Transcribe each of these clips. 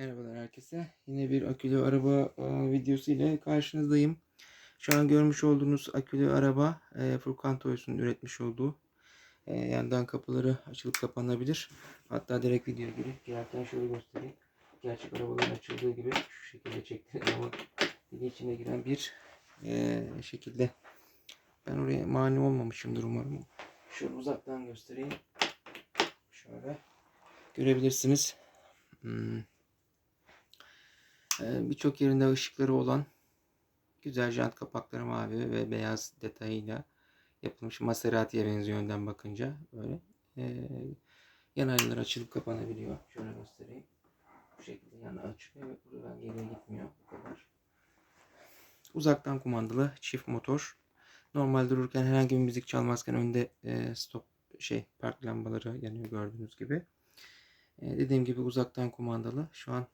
Merhabalar herkese. Yine bir akülü araba e, videosu ile karşınızdayım. Şu an görmüş olduğunuz akülü araba e, Furkan Toys'un üretmiş olduğu e, yandan kapıları açılıp kapanabilir. Hatta direkt videoya girip girerken şöyle göstereyim. Gerçek arabaların açıldığı gibi şu şekilde zaman video içine giren bir e, şekilde. Ben oraya mani olmamışımdır umarım. Şöyle uzaktan göstereyim. Şöyle görebilirsiniz. Hmm. Ee, Birçok yerinde ışıkları olan güzel jant kapakları mavi ve beyaz detayıyla yapılmış Maserati'ye benziyor önden bakınca böyle. Ee, yan aynalar açılıp kapanabiliyor. Şöyle göstereyim. Bu şekilde yana açılıyor ve buradan geriye gitmiyor. Bu kadar. Uzaktan kumandalı çift motor. Normal dururken herhangi bir müzik çalmazken önde e, stop şey park lambaları yanıyor gördüğünüz gibi. E, dediğim gibi uzaktan kumandalı. Şu an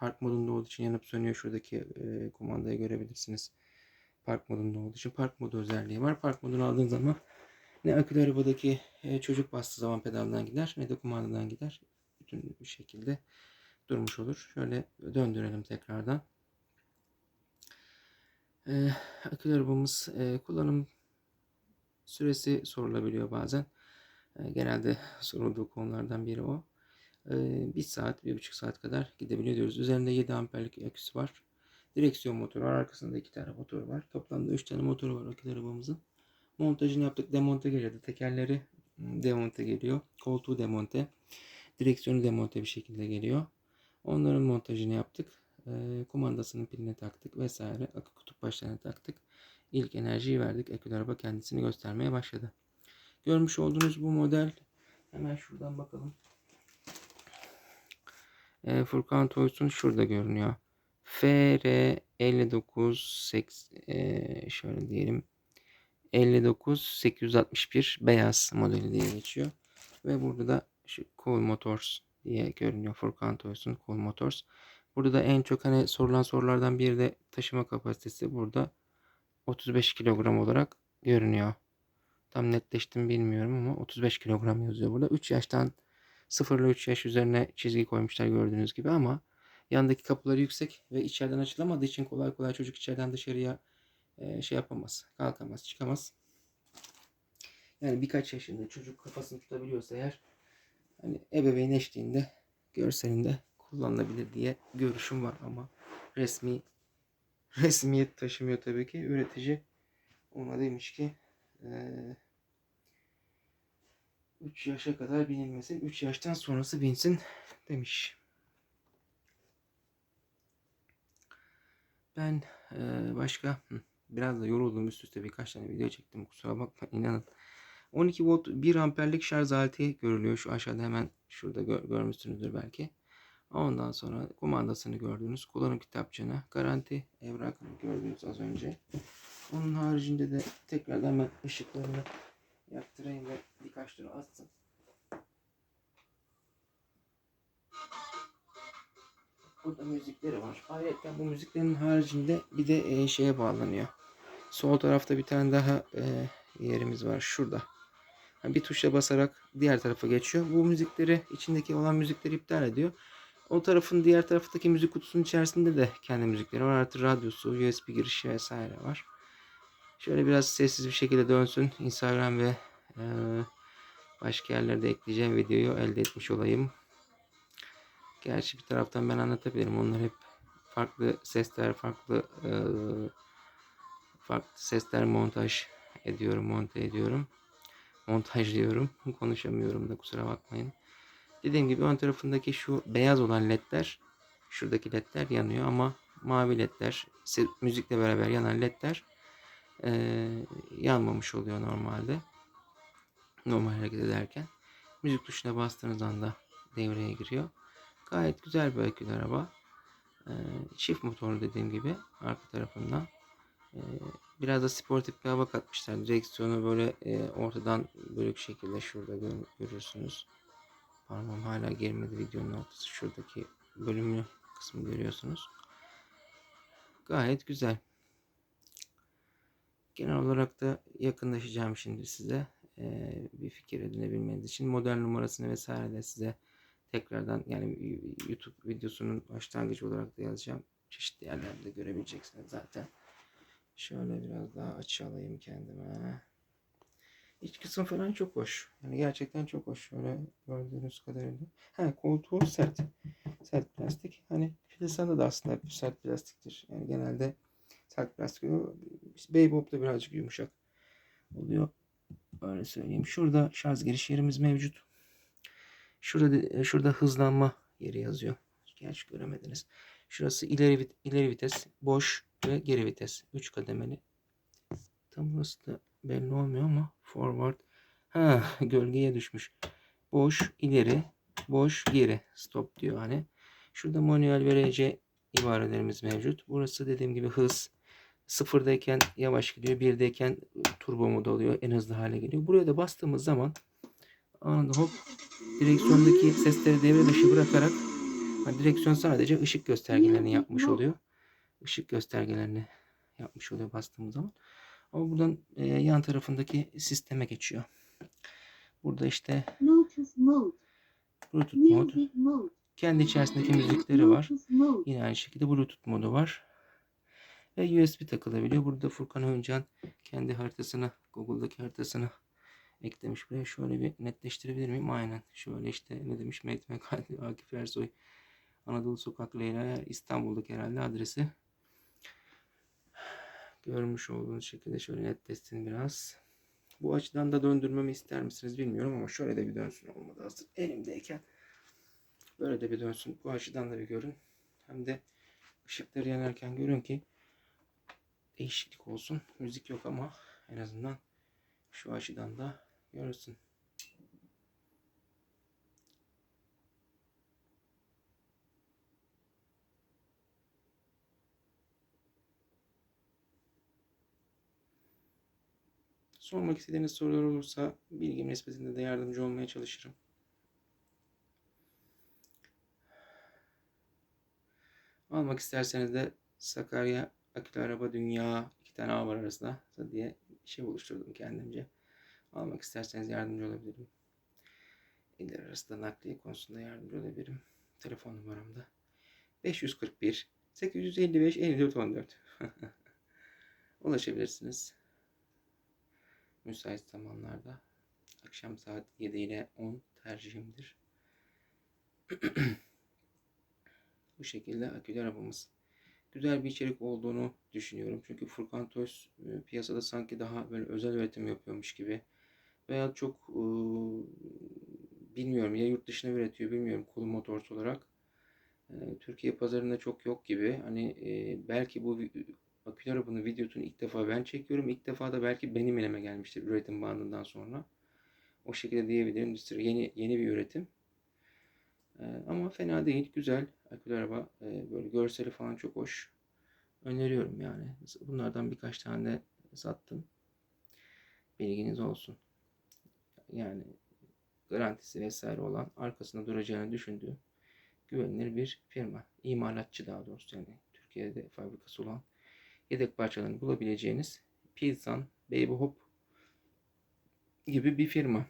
park modunda olduğu için yanıp sönüyor. Şuradaki e, kumandayı görebilirsiniz. Park modunda olduğu için park modu özelliği var. Park modunu aldığın zaman ne akülü arabadaki e, çocuk bastığı zaman pedaldan gider ne de kumandadan gider. Bütün bir şekilde durmuş olur. Şöyle döndürelim tekrardan. E, akülü arabamız e, kullanım süresi sorulabiliyor bazen. E, genelde sorulduğu konulardan biri o. 1 saat, 1,5 saat kadar gidebiliyor diyoruz. Üzerinde 7 amperlik aküsü var. Direksiyon motoru var. Arkasında 2 tane motor var. Toplamda 3 tane motoru var akülü arabamızın. Montajını yaptık. Demonte geliyordu. Tekerleri demonte geliyor. Koltuğu demonte. Direksiyonu demonte bir şekilde geliyor. Onların montajını yaptık. kumandasının piline taktık vesaire. Akü kutup başlarına taktık. İlk enerjiyi verdik. Akülü araba kendisini göstermeye başladı. Görmüş olduğunuz bu model hemen şuradan bakalım. E, Furkan Toys'un şurada görünüyor. FR 59 e, şöyle diyelim 59 861 beyaz modeli diye geçiyor. Ve burada da şu Cool Motors diye görünüyor. Furkan Toys'un Cool Motors. Burada da en çok hani sorulan sorulardan biri de taşıma kapasitesi burada 35 kilogram olarak görünüyor. Tam netleştim bilmiyorum ama 35 kilogram yazıyor burada. 3 yaştan 0 ile 3 yaş üzerine çizgi koymuşlar gördüğünüz gibi ama yandaki kapıları yüksek ve içeriden açılamadığı için kolay kolay çocuk içeriden dışarıya e, şey yapamaz, kalkamaz, çıkamaz. Yani birkaç yaşında çocuk kafasını tutabiliyorsa eğer hani ebeveyn eşliğinde görselinde kullanılabilir diye görüşüm var ama resmi resmiyet taşımıyor tabii ki. Üretici ona demiş ki eee 3 yaşa kadar binilmesin. 3 yaştan sonrası binsin demiş. Ben e, başka biraz da yoruldum üst üste birkaç tane video çektim kusura bakmayın inanın. 12 volt 1 amperlik şarj aleti görülüyor şu aşağıda hemen şurada gör, görmüşsünüzdür belki. Ondan sonra kumandasını gördüğünüz kullanım kitapçığını garanti evrakını gördünüz az önce. Onun haricinde de tekrardan ben ışıklarını Yaktırayım ve birkaç tur atsın. Burada müzikleri var. Ayrıca bu müziklerin haricinde bir de e, şeye bağlanıyor. Sol tarafta bir tane daha e, yerimiz var. Şurada. Yani bir tuşa basarak diğer tarafa geçiyor. Bu müzikleri içindeki olan müzikleri iptal ediyor. O tarafın diğer taraftaki müzik kutusunun içerisinde de kendi müzikleri var. Artı radyosu, USB girişi vesaire var. Şöyle biraz sessiz bir şekilde dönsün. Instagram ve e, başka yerlerde ekleyeceğim videoyu elde etmiş olayım. Gerçi bir taraftan ben anlatabilirim. Onlar hep farklı sesler, farklı e, farklı sesler montaj ediyorum, monte ediyorum. Montaj diyorum. Konuşamıyorum da kusura bakmayın. Dediğim gibi ön tarafındaki şu beyaz olan ledler, şuradaki ledler yanıyor ama mavi ledler, müzikle beraber yanan ledler e, yanmamış oluyor normalde. Normal hareket ederken. Müzik tuşuna bastığınız anda devreye giriyor. Gayet güzel bir akülü araba. E, çift motorlu dediğim gibi arka tarafından. E, biraz da sportif bir hava katmışlar. Direksiyonu böyle e, ortadan bölük şekilde şurada gör, görürsünüz. Parmağım hala girmedi videonun ortası. Şuradaki bölümlü kısmı görüyorsunuz. Gayet güzel. Genel olarak da yakınlaşacağım şimdi size. Bir fikir edinebilmeniz için model numarasını vesaire de size tekrardan yani YouTube videosunun başlangıcı olarak da yazacağım. Çeşitli yerlerde görebileceksiniz zaten. Şöyle biraz daha açı alayım kendime. İç kısım falan çok hoş. Yani gerçekten çok hoş. Şöyle gördüğünüz kadarıyla. Ha koltuğu sert. Sert plastik. Hani Filistan'da da aslında sert plastiktir. Yani genelde sert plastik oluyor. Baybob'da birazcık yumuşak oluyor. Öyle söyleyeyim. Şurada şarj giriş yerimiz mevcut. Şurada şurada hızlanma yeri yazıyor. Gerçi göremediniz. Şurası ileri ileri vites, boş ve geri vites. 3 kademeli. Tam burası da belli olmuyor ama forward. Ha gölgeye düşmüş. Boş ileri, boş geri. Stop diyor hani. Şurada manuel ve RC ibarelerimiz mevcut. Burası dediğim gibi hız. Sıfırdayken yavaş gidiyor. Birdeyken turbo modu oluyor. En hızlı hale geliyor. Buraya da bastığımız zaman anında hop direksiyondaki sesleri devre dışı bırakarak ha, direksiyon sadece ışık göstergelerini yapmış oluyor. Işık göstergelerini yapmış oluyor bastığımız zaman. Ama buradan e, yan tarafındaki sisteme geçiyor. Burada işte Bluetooth mode, Bluetooth mode, kendi içerisindeki müzikleri var. Yine aynı şekilde Bluetooth modu var. Ve USB takılabiliyor. Burada Furkan Öncan kendi haritasını, Google'daki haritasını eklemiş buraya. Şöyle bir netleştirebilir miyim? Aynen. Şöyle işte ne demiş? Mehmet Mekali, Akif Ersoy, Anadolu Sokak Leyla İstanbul'daki herhalde adresi. Görmüş olduğunuz şekilde şöyle netleşsin biraz. Bu açıdan da döndürmemi ister misiniz bilmiyorum ama şöyle de bir dönsün olmadı hazır elimdeyken. Böyle de bir dönsün. Bu açıdan da bir görün. Hem de ışıkları yanarken görün ki değişiklik olsun. Müzik yok ama en azından şu açıdan da görürsün. Sormak istediğiniz sorular olursa bilgim nispetinde de yardımcı olmaya çalışırım. Almak isterseniz de Sakarya Akülü Araba Dünya iki tane A var arasında diye bir şey oluşturdum kendimce. Almak isterseniz yardımcı olabilirim. İller arasında nakliye konusunda yardımcı olabilirim. Telefon numaram da 541 855 54 14. Ulaşabilirsiniz. Müsait zamanlarda. Akşam saat 7 ile 10 tercihimdir. Bu şekilde akülü arabamız. Güzel bir içerik olduğunu düşünüyorum. Çünkü Furkan Toys e, piyasada sanki daha böyle özel üretim yapıyormuş gibi. Veya çok e, bilmiyorum ya yurt dışına üretiyor bilmiyorum Cool Motors olarak. E, Türkiye pazarında çok yok gibi. Hani e, belki bu akülü arabanın videosunu ilk defa ben çekiyorum. İlk defa da belki benim elime gelmiştir üretim bandından sonra. O şekilde diyebilirim. Yeni yeni bir üretim. Ama fena değil. Güzel. Akülü araba. Böyle görseli falan çok hoş. Öneriyorum yani. Bunlardan birkaç tane de sattım. Bilginiz olsun. Yani garantisi vesaire olan arkasında duracağını düşündüğüm güvenilir bir firma. İmalatçı daha doğrusu yani Türkiye'de fabrikası olan yedek parçalarını bulabileceğiniz Pilsan, Baby Hop gibi bir firma.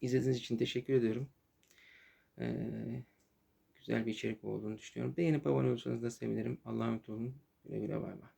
İzlediğiniz için teşekkür ediyorum. Ee, güzel bir içerik olduğunu düşünüyorum. Beğenip abone olursanız da sevinirim. Allah'a emanet olun. Güle güle bay bay.